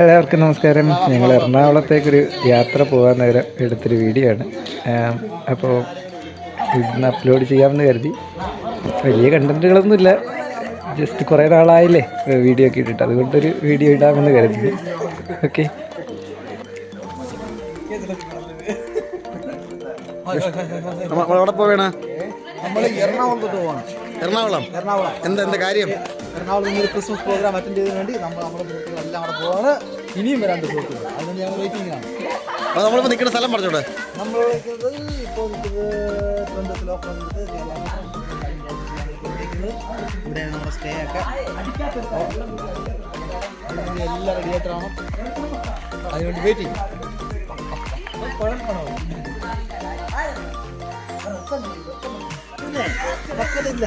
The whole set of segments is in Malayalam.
എല്ലാവർക്കും നമസ്കാരം. ഞങ്ങൾ എറണാകുളത്തേക്കൊരു യാത്ര പോകാൻ നേരം എടുത്തൊരു വീഡിയോ ആണ്. അപ്പോൾ ഇന്ന് അപ്ലോഡ് ചെയ്യാമെന്ന് കരുതി. വലിയ കണ്ടന്റുകളൊന്നുമില്ല ജസ്റ്റ് കുറേ നാളായില്ലേ വീഡിയോ ഒക്കെ ഇട്ടിട്ട്. അതുകൊണ്ടൊരു വീഡിയോ ഇടാമെന്ന് കരുതി. ഓക്കെ പോവേണ? നമ്മൾ എറണാകുളം. എറണാകുളം. എന്താ എന്താ കാര്യം? എറണാകുളം ഒരു ക്രിസ്മസ് പ്രോഗ്രാം അറ്റൻഡ് ചെയ്തതിന് വേണ്ടി നമ്മൾ നമ്മുടെ സുഹൃത്തുക്കളെല്ലാം അവിടെ പോവാണ്. ഇനിയും വരാണ്ട് സുഹൃത്തുക്കൾ. അതുകൊണ്ട് ഞങ്ങൾ വെയിറ്റിംഗ് ആണ് അപ്പൊ നമ്മളിപ്പോ നിൽക്കുന്ന സ്ഥലം പറഞ്ഞോടെ നമ്മൾ വിളിക്കുന്നത് ഇപ്പോൾ നിൽക്കുന്നത് ലോക്കൽ വന്നിട്ട് ഇവിടെയാണ് നമ്മുടെ സ്റ്റേ ഒക്കെ. എല്ലാം റെഡി ആയിട്ടാണ് അതിനുവേണ്ടി വെയിറ്റിംഗ് കുഴപ്പമാണോ കിട്ടിയ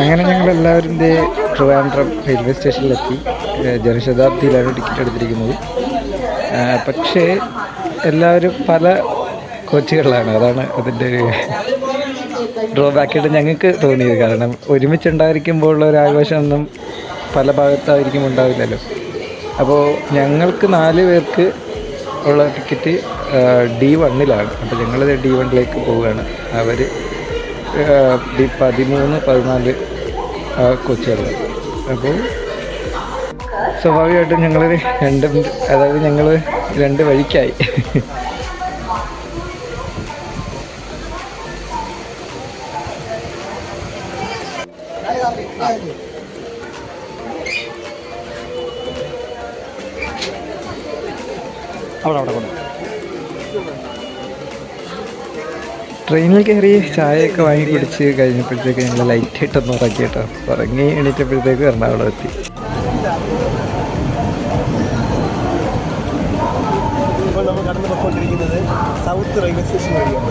അങ്ങനെ ഞങ്ങൾ എല്ലാവരും ട്രിവാൻഡ്രം റെയിൽവേ സ്റ്റേഷനിലെത്തി ജനശതാബ്ദിയിലാണ് ടിക്കറ്റ് എടുത്തിരിക്കുന്നത്. പക്ഷേ എല്ലാവരും പല കോച്ചുകളിലാണ് അതാണ് അതിന്റെ ഒരു ഡ്രോബാക്കായിട്ട് ഞങ്ങൾക്ക് തോന്നിയത്. കാരണം ഒരുമിച്ചുണ്ടായിരിക്കുമ്പോഴുള്ള ഒരു ആഘോഷമൊന്നും പല ഭാഗത്തായിരിക്കും ഉണ്ടാവില്ലല്ലോ. അപ്പോൾ ഞങ്ങൾക്ക് നാല് പേർക്ക് ഉള്ള ടിക്കറ്റ് ഡി വണ്ണിലാണ്. അപ്പോൾ ഞങ്ങളത് ഡി വണ്ണിലേക്ക് പോവുകയാണ്. അവർ ഡി പതിമൂന്ന് പതിനാല് കൊച്ചുകൾ അപ്പോൾ സ്വാഭാവികമായിട്ടും ഞങ്ങൾ രണ്ട് അതായത് ഞങ്ങൾ രണ്ട് വഴിക്കായി. അവിടെ അവിടെ കൊണ്ട് ട്രെയിനിൽ കയറി ചായയൊക്കെ വാങ്ങി കുടിച്ച് കഴിഞ്ഞപ്പോഴത്തേക്ക് ഞങ്ങൾ ലൈറ്റായിട്ടൊന്ന് ഉറക്കി കേട്ടോ. ഉറങ്ങി എണീറ്റപ്പോഴത്തേക്ക് എറണാകുളം എത്തി. ഇപ്പോൾ നമ്മൾ കടന്നു പോയിക്കൊണ്ടിരിക്കുന്നത് സൗത്ത് റെയിൽവേ സ്റ്റേഷൻ വഴിയാണ്.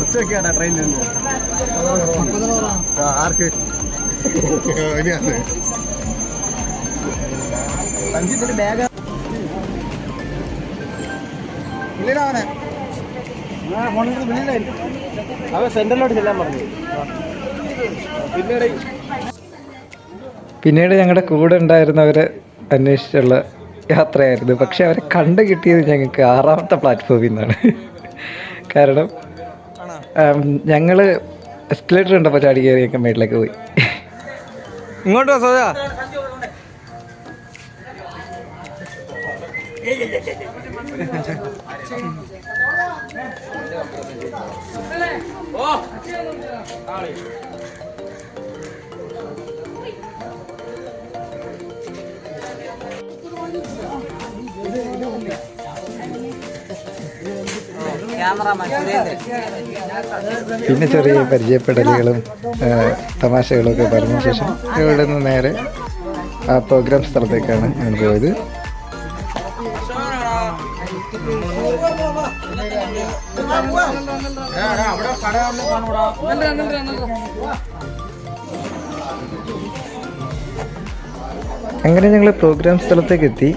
ഉച്ചയൊക്കെയാണ് ട്രെയിനിൽ നിന്ന്. ആർക്ക്? ഇനിയാണ്. സഞ്ജിത്തിന്റെ ബാഗ് അവൻ സെന്ററിലോട്ട് ചെല്ലാൻ പറഞ്ഞു. പിന്നീട് പിന്നീട് ഞങ്ങളുടെ കൂടെ ഉണ്ടായിരുന്നവരെ അന്വേഷിച്ചുള്ള യാത്രയായിരുന്നു. പക്ഷെ അവരെ കണ്ടു കിട്ടിയത് ഞങ്ങൾക്ക് ആറാമത്തെ പ്ലാറ്റ്ഫോമിൽ നിന്നാണ്. കാരണം ഞങ്ങൾ എസ്കലേറ്റർ ഉണ്ടപ്പോൾ ചാടി കയറിയൊക്കെ മേട്ടിലേക്ക് പോയി. ഇങ്ങോട്ട് സോജാ. പിന്നെ ചെറിയ പരിചയപ്പെടലുകളും തമാശകളും ഒക്കെ പറഞ്ഞ ശേഷം ഇവിടെ നിന്ന് നേരെ ആ പ്രോഗ്രാം സ്ഥലത്തേക്കാണ് ഞാൻ പോയത്. അങ്ങനെ ഞങ്ങൾ പ്രോഗ്രാം സ്ഥലത്തേക്ക് എത്തി.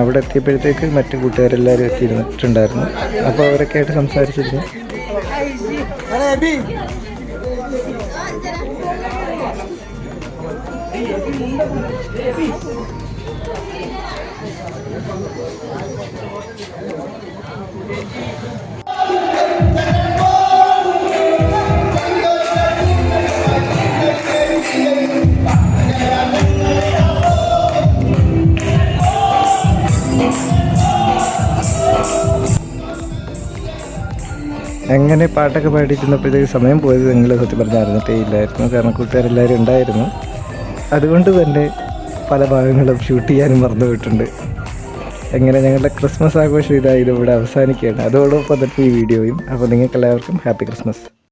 അവിടെ എത്തിയപ്പോഴത്തേക്ക് മറ്റു കൂട്ടുകാരെല്ലാവരും എത്തിയിരുന്നിട്ടുണ്ടായിരുന്നു. അപ്പോൾ അവരൊക്കെ ആയിട്ട് സംസാരിച്ചിരുന്നു. അങ്ങനെ പാട്ടൊക്കെ പാടിയിരുന്നപ്പോഴത്തേക്ക് സമയം പോയത് നിങ്ങൾ സത്യം പറഞ്ഞാൽ അറിഞ്ഞിട്ടേ ഇല്ലായിരുന്നു. കാരണം കൂട്ടുകാരെല്ലാവരും ഉണ്ടായിരുന്നു. അതുകൊണ്ട് തന്നെ പല ഭാഗങ്ങളും ഷൂട്ട് ചെയ്യാനും മറന്നു പോയിട്ടുണ്ട്. അങ്ങനെ ഞങ്ങളുടെ ക്രിസ്മസ് ആഘോഷം ഇതായത് ഇവിടെ അവസാനിക്കുകയാണ്. അതോടൊപ്പം തന്നെ ഈ വീഡിയോയും. അപ്പോൾ നിങ്ങൾക്ക് എല്ലാവർക്കും ഹാപ്പി ക്രിസ്മസ്